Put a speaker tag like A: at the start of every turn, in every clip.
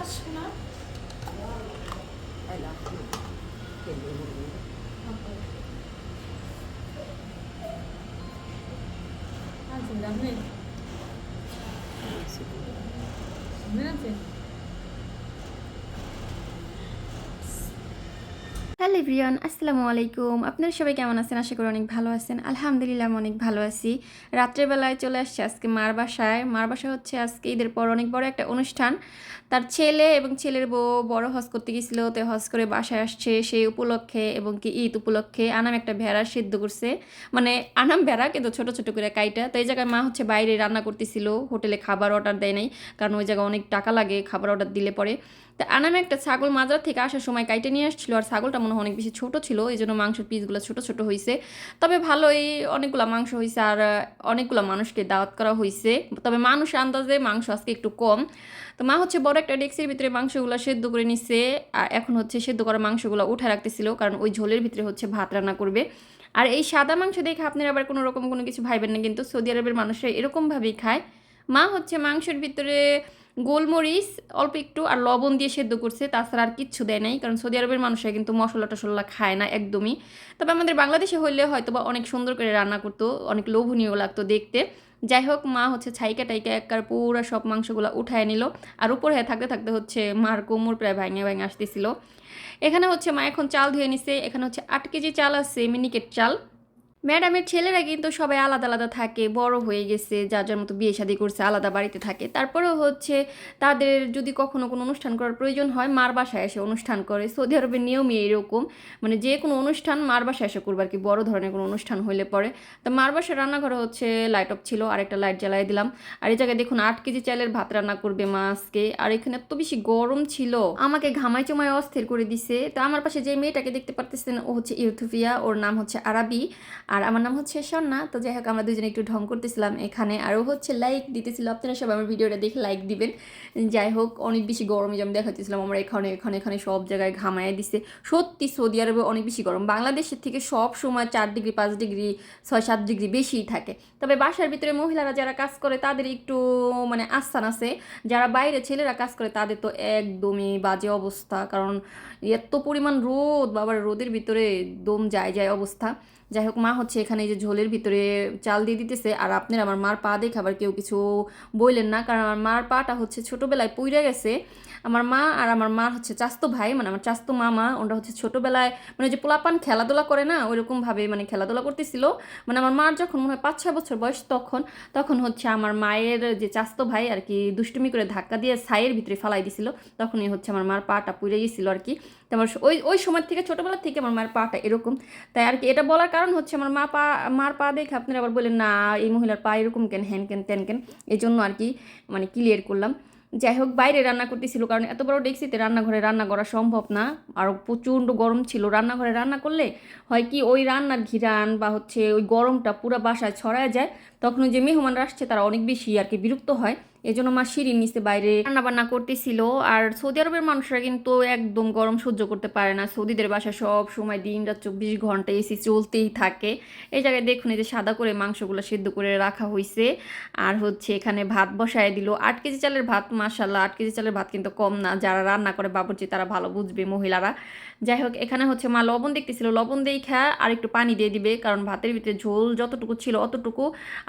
A: আসো না আছেন আপনি আপনি আছেন
B: হ্যালো এভরিওয়ান, আসসালামু আলাইকুম। আপনারা সবাই কেমন আছেন? আশা করি অনেক ভালো আছেন। আলহামদুলিল্লাহ আমি অনেক ভালো আছি। রাত্রেবেলায় চলে আসছে আজকে মার বাসায়। মার বাসা হচ্ছে আজকে ঈদের পর অনেক বড় একটা অনুষ্ঠান। তার ছেলে এবং ছেলের বউ বড় হজ করতে গেছিল। তো হজ করে বাসায় আসছে সেই উপলক্ষে এবং কি ঈদ উপলক্ষে। আনাম একটা ভেড়া সিদ্ধ করছে। মানে আনাম ভেড়া, কিন্তু ছোট ছোট করে কাইটা। তো এই জায়গায় মা হচ্ছে বাইরে রান্না করতেছিল। হোটেলে খাবার অর্ডার দেয় নাই। কারণ ওই জায়গায় অনেক টাকা লাগে খাবার অর্ডার দিলে পরে। তা আনামে একটা ছাগল মাজার থেকে আসার সময় কাইটে নিয়ে আসছিল, আর ছাগলটা মনে হয় অনেক বেশি ছোট ছিল এই জন্য মাংসের পিসগুলো ছোট ছোট হয়েছে তবে ভালোই অনেকগুলো মাংস হয়েছে আর অনেকগুলো মানুষকে দাওয়াত করা হয়েছে তবে মানুষ আন্দাজে মাংস আজকে একটু কম। তো মা হচ্ছে বড় একটা ডেক্সির ভিতরে মাংসগুলো সেদ্ধ করে নিচ্ছে আর এখন হচ্ছে সেদ্ধ করা মাংসগুলো উঠে রাখতেছিল, কারণ ওই ঝোলের ভিতরে হচ্ছে ভাত রান্না করবে। আর এই সাদা মাংস দেখে আপনারা আবার কোনো রকম কোনো কিছু ভাইবেন না কিন্তু সৌদি আরবের মানুষরা এরকমভাবেই খায়। মা হচ্ছে মাংসের ভিতরে গোলমরিচ, অল্প একটু, আর লবণ দিয়ে সেদ্ধ করছে। তাছাড়া আর কিচ্ছু দেয় নাই, কারণ সৌদি আরবের মানুষরা কিন্তু মশলা টশলা খায় না একদমই। তবে আমাদের বাংলাদেশে হইলে হয়তো বা অনেক সুন্দর করে রান্না করতো, অনেক লোভনীয় লাগতো দেখতে। যাই হোক, মা হচ্ছে ছাইকা টাইকা একবার পুরো সব মাংসগুলো উঠায় নিল, আর উপরে থাকতে থাকতে হচ্ছে মার কোমর প্রায় ভাঙে ভাঙে আসতেছিল। এখানে হচ্ছে মা এখন চাল ধুয়ে নিছে, এখানে হচ্ছে আট কেজি চাল আছে, মিনিকেট চাল। ম্যাডামের ছেলেরা কিন্তু সবাই আলাদা আলাদা থাকে, বড় হয়ে গেছে, যার যার মতো বিয়ে শাদি করছে, আলাদা বাড়িতে থাকে। তারপরেও হচ্ছে তাদের যদি কখনো কোনো অনুষ্ঠান করার প্রয়োজন হয়, মার বাসায় এসে অনুষ্ঠান করে। সৌদি আরবের নিয়মই এরকম মানে যে কোনো অনুষ্ঠান মার বাসায় এসে করবে আর কি, বড় ধরনের কোনো অনুষ্ঠান হইলে পরে। তো মার বাসায় রান্নাঘরে হচ্ছে লাইট অফ ছিল আর একটা লাইট জ্বালাই দিলাম। আর এই জায়গায় দেখুন, আট কেজি চালের ভাত রান্না করবে মা আজকে। আর এখানে এত বেশি গরম ছিল। আমাকে ঘামাই চমায় অস্থির করে দিছে। তো আমার পাশে যে মেয়েটাকে দেখতে পারতেছেন, ও হচ্ছে ইউথুফিয়া ওর নাম হচ্ছে আরাবি। আর আমার নাম হচ্ছে সন্না। তো যাই হোক, আমরা দুজনে একটু ঢং করতেছিলাম এখানে। আরও হচ্ছে লাইক দিতেছিল। আপনারা সব আমার ভিডিওটা দেখে লাইক দিবেন। যাই হোক, অনেক বেশি গরমে যেমন দেখাচ্ছিলাম আমরা এখানে এখানে এখানে সব জায়গায় ঘামায় দিছে। সত্যি সৌদি আরবে অনেক বেশি গরম। বাংলাদেশের থেকে সব সময় চার ডিগ্রি পাঁচ ডিগ্রি ছয়, সাত ডিগ্রি বেশিই থাকে। তবে বাসার ভিতরে মহিলারা যারা কাজ করে, তাদের একটু মানে আস্থান আছে। যারা বাইরে ছেলেরা কাজ করে, তাদের তো একদমই বাজে অবস্থা। কারণ এত পরিমাণ রোদ, বাবার, রোদের ভিতরে দম যায় যায় অবস্থা। যাই হোক মা হচ্ছে এখানে যে ঝোলের ভিতরে চাল দিয়ে দিতেছে, আর আপনার আমার মার পা দেখে আবার কেউ কিছু বললেন না, কারণ আমার মার পাটা হচ্ছে ছোটোবেলায় পুইরে গেছে। আমার মা আর আমার মার হচ্ছে চাস্তো ভাই মানে আমার চাস্তো মামা ওটা হচ্ছে ছোটোবেলায় মানে যে পোলাপান খেলাধুলা করে না, ওইরকমভাবে মানে খেলাধুলা করতেছিল। মানে আমার মার যখন মনে হয় পাঁচ, ছয় বছর বয়স তখন তখন হচ্ছে আমার মায়ের যে চাস্তো ভাই আর কি দুষ্টুমি করে ধাক্কা দিয়ে ছাইয়ের ভিতরে ফালাই দিছিল। তখনই হচ্ছে আমার মার পাটা পুড়ে গেছিল আর কি। তো আমার ওই ওই সময় থেকে, ছোটোবেলা থেকে আমার মায়ের পাটা এরকম। তাই আর কি এটা বলার কারণ হচ্ছে আমার মা পা, মার পা দেখে আপনারা আবার বলেন না, এই মহিলার পা এরকম কেন? হ্যান কেন? তেন কেন? এই জন্য আর কি মানে ক্লিয়ার করলাম। যাই হোক, বাইরে রান্না করতেছিল কারণ এত বড় ডেকসিতে রান্নাঘরে রান্না করা সম্ভব না। আর প্রচণ্ড গরম ছিল। রান্নাঘরে রান্না করলে হয় কি, ওই রান্নার ঘিরান বা হচ্ছে ওই গরমটা পুরো বাসায় ছড়ায় যায়। তখন যে মেহমানরা আসছে, তারা অনেক বেশি আর কি বিরক্ত হয়। এই জন্য মা সিঁড়ির নিচে বাইরে রান্নাবান্না করতেছিল। আর সৌদি আরবের মানুষরা কিন্তু একদম গরম সহ্য করতে পারে না। সৌদিদের বাসা সব সময় দিন রাত চব্বিশ ঘণ্টা এসি চলতেই থাকে। এই জায়গায় দেখুন, এই যে সাদা করে মাংসগুলো সেদ্ধ করে রাখা হয়েছে আর হচ্ছে এখানে ভাত বসায় দিল। আট কেজি চালের ভাত মাসাল্লাহ আট কেজি চালের ভাত কিন্তু কম না। যারা রান্না করে বাবুর্চি, তারা ভালো বুঝবে, মহিলারা। যাই হোক, এখানে হচ্ছে মা লবণ দেখতেছিল। লবণ দিয়ে খা আর একটু পানি দিয়ে দিবে, কারণ ভাতের ভিতরে ঝোল যতটুকু ছিল অতটুকু।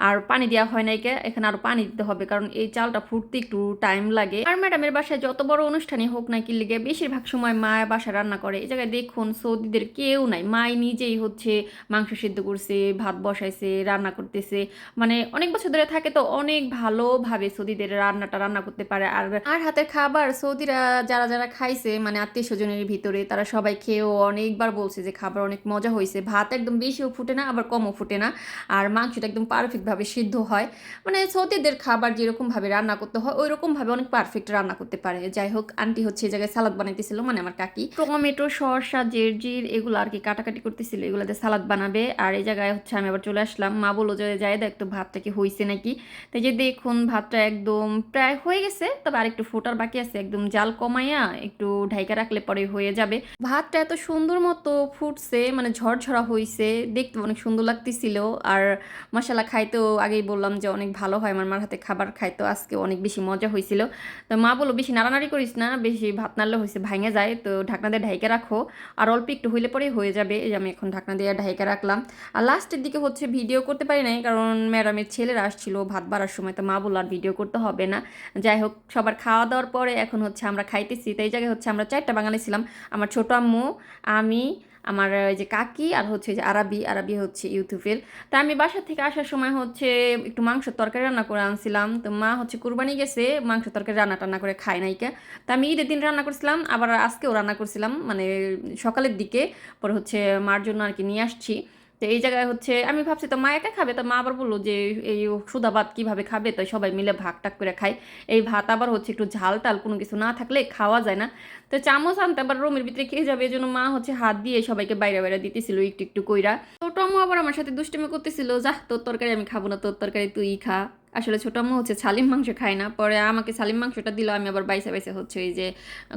B: আর পানি দেওয়া হয় নাই কে? এখানে আরও পানি দিতে হবে, কারণ এই চালটা ফুটতে একটু টাইম লাগে। আর ম্যাডামের বাসায় যত বড় অনুষ্ঠানই হোক না কি লিগে, বেশিরভাগ সময় মা বাসায় রান্না করে। এই জায়গায় দেখুন, সৌদিদের কেউ নাই। মাই নিজেই হচ্ছে মাংস সিদ্ধ করছে, ভাত বসাইছে, রান্না করতেছে। মানে অনেক বছর ধরে থাকে তো অনেক ভালোভাবে সৌদিদের রান্নাটা রান্না করতে পারে। আর আর হাতের খাবার সৌদিরা যারা যারা খাইছে মানে আত্মীয় স্বজনের ভিতরে, তারা সবাই খেয়েও অনেকবার বলছে যে খাবার অনেক মজা হয়েছে ভাত একদম বেশিও ফুটে না, আবার কমও ফুটে না। আর মাংসটা একদম পারফেক্টভাবে সিদ্ধ হয়। মানে সৌদিদের খাবার যেরকমভাবে রান্না করতে হয় ওই রকমভাবে অনেক পারফেক্ট রান্না করতে পারে। যাই হোক, আন্টি হচ্ছে এই জায়গায় সালাদ বানাইতেছিল মানে আমার কাকি। টমেটো শসা জেরজির এগুলো আর কি কাটাকাটি করতেছিল, এগুলোতে সালাদ বানাবে। আর এই জায়গায় হচ্ছে আমি আবার চলে আসলাম। মা বলল যে, যাই দেখ তো ভাতটা কি হয়েছে নাকি? তাই যে দেখুন, ভাতটা একদম প্রায় হয়ে গেছে, তবে আর একটু ফোটার বাকি আছে। একদম জাল কমাইয়া একটু ঢাইকা রাখলে পরে হয়ে যাবে। ভাতটা এত সুন্দর মতো ফুটছে মানে ঝরঝরা হয়েছে দেখতে অনেক সুন্দর লাগতেছিল। আর মশলা খাইতেও আগেই বললাম যে অনেক ভালো হয়। আমার মার হাতে খাবার খাইতো তো আজকে অনেক বেশি মজা হয়েছিল। তো মা বলল, বেশি নাড়ানাড়ি করিস না, বেশি ভাত নাড়লে হয়েছে, ভাঙে যায়। তো ঢাকনা দিয়ে ঢাইকে রাখো। আর অল্প একটু হইলে পরেই হয়ে যাবে। এই আমি এখন ঢাকনা দিয়ে ঢাইকে রাখলাম। আর লাস্টের দিকে হচ্ছে ভিডিও করতে পারি নাই, কারণ ম্যাডামের ছেলেরা আসছিল ভাত বাড়ার সময়। তো মা বলল, আর ভিডিও করতে হবে না। যাই হোক, সবার খাওয়া দাওয়ার পরে এখন হচ্ছে আমরা খাইতেছি। তো এই জায়গায় হচ্ছে আমরা চারটা বাঙালি ছিলাম। আমার ছোট আম্মু, আমি আমার যে কাকি আর হচ্ছে যে আরবি আরবি হচ্ছে ইউথুফের তা আমি বাসা থেকে আসার সময় হচ্ছে একটু মাংস তরকারি রান্না করে আনছিলাম। তো মা হচ্ছে কুরবানি গেছে, মাংস তরকারি রান্না টান্না করে খায় নাইকা তা আমি ঈদের দিন রান্না করছিলাম, আবার আজকেও রান্না করছিলাম। মানে সকালের দিকে, পরে হচ্ছে মার জন্য আর কি নিয়ে আসছি। তো এই জায়গায় হচ্ছে, আমি ভাবছি তো মা একা খাবে? তো মা আবার বলল যে, এই সুদা ভাত কীভাবে খাবে? তো সবাই মিলে ভাগ টাক করে খাই এই ভাত আবার হচ্ছে একটু ঝাল টাল, কোনো কিছু না থাকলে খাওয়া যায় না। তো চামচ আনতে আবার রুমের ভিতরে খেয়ে যাবে। এই জন্য মা হচ্ছে হাত দিয়ে সবাইকে বাইরে বাইরে দিতেছিল একটু একটু কইরা। তো টমু আবার আমার সাথে দুষ্টমি করতেছিল। যা তোর তরকারি আমি খাব না, তোর তরকারি তুই খা। আসলে ছোট আম্মু হচ্ছে সালিম মাংস খায় না। পরে আমাকে সালিম মাংসটা দিল, আমি আবার বাইসে বাইসে হচ্ছে ওই যে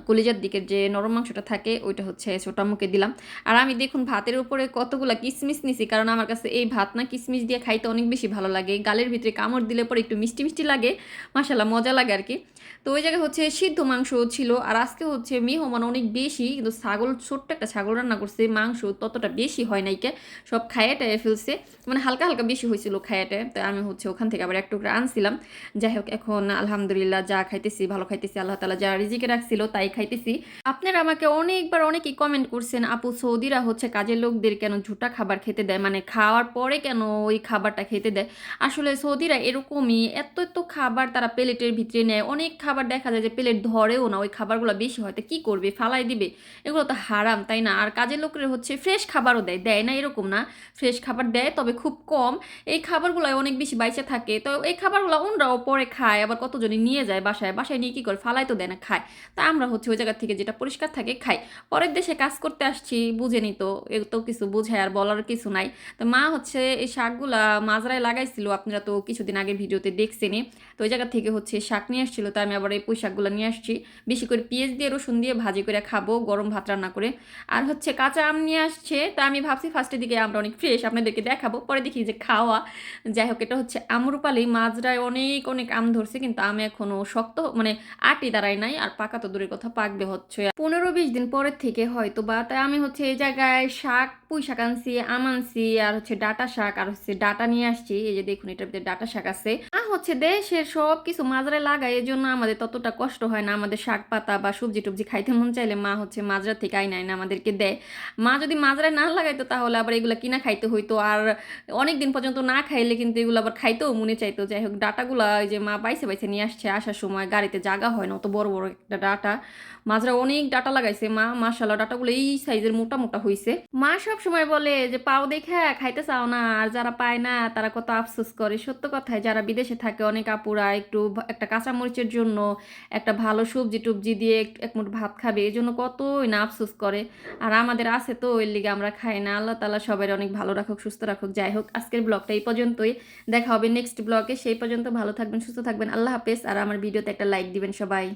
B: কলিজার দিকের যে নরম মাংসটা থাকে, ওইটা হচ্ছে ছোট আম্মুকে দিলাম। আর আমি দেখুন ভাতের উপরে কতগুলা কিসমিস নিছি, কারণ আমার কাছে এই ভাত না কিসমিস দিয়ে খাইতে অনেক বেশি ভালো লাগে। গালের ভিতরে কামড় দিলে পরে একটু মিষ্টি মিষ্টি লাগে মাসাল্লাহ মজা লাগে আর কি। তো ওই জায়গায় হচ্ছে সিদ্ধ মাংস ছিল, আর আজকে হচ্ছে মেহমান অনেক বেশি, কিন্তু ছাগল, ছোট্ট একটা ছাগল রান্না করছে, মাংস ততটা বেশি হয় নাইকে সব খাইয়ে টাইয়ে ফেলছে। মানে হালকা হালকা বেশি হয়েছিল খায়াটায় তো আমি হচ্ছে ওখান থেকে আবার এক টুকরা আনছিলাম। যাই হোক, এখন আলহামদুলিল্লাহ যা খাইতেছি, ভালো খাইতেছি, আল্লাহ তালা যা রিজিকে রাখছিল তাই খাইতেছি। আপনারা আমাকে অনেকবার অনেকেই কমেন্ট করছেন, আপু, সৌদিরা হচ্ছে কাজের লোকদের কেন ঝুটা খাবার খেতে দেয়? মানে খাওয়ার পরে কেন ওই খাবারটা খেতে দেয়? আসলে সৌদিরা এরকমই, এত এত খাবার তারা প্লেটের ভিতরে নেয়, অনেক খাবার দেখা যায় যে প্লেট ধরেও না, ওই খাবারগুলো বেশি হয়, তো কী করবে? ফালাই দিবে? এগুলো তো হারাম, তাই না? আর কাজের লোকের হচ্ছে ফ্রেশ খাবারও দেয় দেয় না, এরকম না। ফ্রেশ খাবার দেয়, তবে খুব কম। এই খাবারগুলো অনেক বেশি বাইচে থাকে, তো এই খাবারগুলো ওনরাও পরে খায়, আবার কতজনই নিয়ে যায় বাসায় বাসায় নিয়ে কী করে? ফালাই তো দেয় না, খায়। তা আমরা হচ্ছে ওই জায়গা থেকে যেটা পরিষ্কার থাকে, খাই। পরের দেশে কাজ করতে আসছি, বুঝেনি তো, এ তো কিছু বোঝায় আর বলার কিছু নাই। তো মা হচ্ছে এই শাকগুলা মাজরায় লাগাইছিল, আপনারা তো কিছুদিন আগে ভিডিওতে দেখছেনই। তো ওই জায়গা থেকে হচ্ছে শাক নিয়ে আসছিল, তো আমি আবার এই পুঁই শাকগুলো নিয়ে আসছি। বেশি করে পেঁয়াজ দিয়ে, রসুন দিয়ে ভাজি করে খাব, গরম ভাত রান্না করে। আর হচ্ছে কাঁচা আম নিয়ে আসছে, তা আমি ভাবছি ফার্স্টের দিকে আমরা অনেক ফ্রেশ আপনাদেরকে দেখাবো, পরে দেখি যে খাওয়া। যাই হোক, এটা হচ্ছে আমরুপালি, মাজরায় অনেক অনেক আম ধরছে, কিন্তু আমি এখনও শক্ত মানে আটি দাঁড়ায় নাই, আর পাকা তো দূরের কথা, পাকবে হচ্ছে পনেরো বিশ দিন পরের থেকে হয়তো বা তাই আমি হচ্ছে এই জায়গায় শাক পুঁই শাক আনছি, আম আনছি, আর হচ্ছে ডাটা শাক, আর হচ্ছে ডাটা নিয়ে আসছি। এই যে দেখুন, এটার ভিতরে ডাটা শাক আছে। আ হচ্ছে দেশের সব কিছু মাজরা লাগায় এই জন্য আমাদের ততটা কষ্ট হয় না। আমাদের শাক পাতা বা সবজি টবজি খাইতে মন চাইলে মা হচ্ছে মাজরা থেকে আইন আইন আমাদেরকে দেয়। মা যদি মাজরায় না লাগাইতো তাহলে আবার এগুলা কিনা খাইতে হইতো। আর অনেক দিন পর্যন্ত না খাইলে কিন্তু এগুলো আবার খাইতেও মনে চাইতো। যাই হোক, ডাটাগুলা ওই যে মা বাইসে বাইসে নিয়ে আসছে, আসার সময় গাড়িতে জাগা হয় না, অত বড় বড় একটা ডাটা। মাজরা অনেক ডাটা লাগাইছে মা। মাশাল্লাহ ডাটাগুলো এই সাইজের মোটা মোটা হইছে। মা সব সময় বলে যে, পাও দেখে খাইতে চাও না, আর যারা পায় না, তারা কত আফসোস করে। সত্য কথায়, যারা বিদেশে থাকে, অনেক আপুরা একটু একটা কাঁচামরিচের জন্য একটা ভালো সবজি টুবজি দিয়ে এক- এক মুঠ ভাত খাবে এই জন্য কতই না আফসোস করে। আর আমাদের আছে তো ওই লিগে আমরা খাই না। আল্লাহ তালা সবাই অনেক ভালো রাখুক, সুস্থ রাখুক। যাই হোক, আজকের ব্লগটা এই পর্যন্তই। দেখা হবে নেক্সট ব্লগে। সেই পর্যন্ত ভালো থাকবেন, সুস্থ থাকবেন। আল্লাহ হাফেজ। আর আমার ভিডিওতে একটা লাইক দিবেন সবাই।